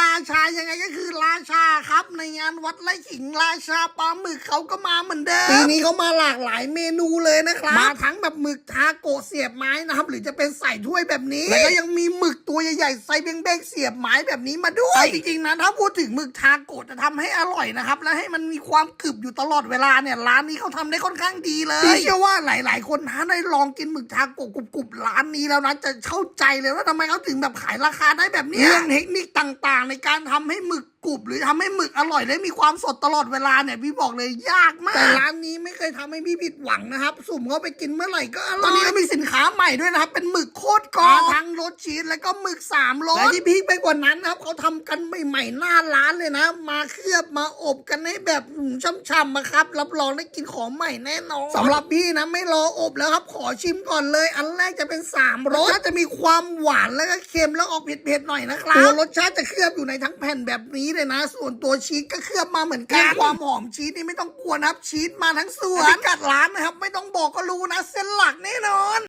ราชายังไงก็คือราชาครับในงานวัดไร่ขิงราชาปลาหมึกเขาก็มาเหมือนเดิมปีนี้เขามาหลากหลายเมนูเลยนะครับมาทั้งแบบหมึกทาโกะเสียบไม้นะครับ หรือจะเป็นใส่ถ้วยแบบนี้แล้วก็ยังมีหมึกตัวใหญ่ๆใส่เบ้งๆเสียบไม้แบบนี้มาด้วยเอาจริงๆนะถ้าพูดถึงหมึกทาโกะจะทำให้อร่อยนะครับและให้มันมีความกรึบอยู่ตลอดเวลาเนี่ยร้านนี้เขาทำได้ค่อนข้างดีเลยพี่เชื่อว่าหลาย ๆ คนถ้าได้ลองกินหมึกทาโกะกรุบๆร้านนี้แล้วนะจะเข้าใจเลยว่าทำไมเขาถึงแบบขายราคาได้แบบเนี้ยเรื่องเทคนิคต่างๆในการทำให้หมึกกรุบหรือทำให้หมึกอร่อยและมีความสดตลอดเวลาเนี่ยพี่บอกเลยยากมากแต่ร้านนี้ไม่เคยทำให้พี่ผิดหวังนะครับ สุ่มเข้าไปกินเมื่อไหร่ก็อร่อยตอนนี้ก็มีสินค้าใหม่ด้วยนะครับ เป็นหมึกโคตรกรอบทั้งรสชีสแล้วก็หมึกสามรสและที่พีคไปกว่านั้นนะครับเขาทำกันใหม่ๆหน้าร้านเลยนะ มาเคลือบมาอบกันให้แบบช่ำๆมาครับ รับรองได้กินของใหม่แน่นอนสำหรับพี่นะไม่รออบแล้วครับขอชิมก่อนเลย อันแรกจะเป็นสามรสจะมีความหวานแล้วก็เค็มแล้วออกเผ็ดๆหน่อยนะครับตัวรสชาติจะเคลือบอยู่ในทั้งแผ่นแบบนี้เลยนะ ส่วนตัวชีสก็เคลือบมาเหมือนกันความหอมชีสนี่ไม่ต้องกลัวนะครับชีสมาทั้งส่วนพิกัดร้านนะครับ ไม่ต้องบอกก็รู้นะ เส้นหลักแน่นอน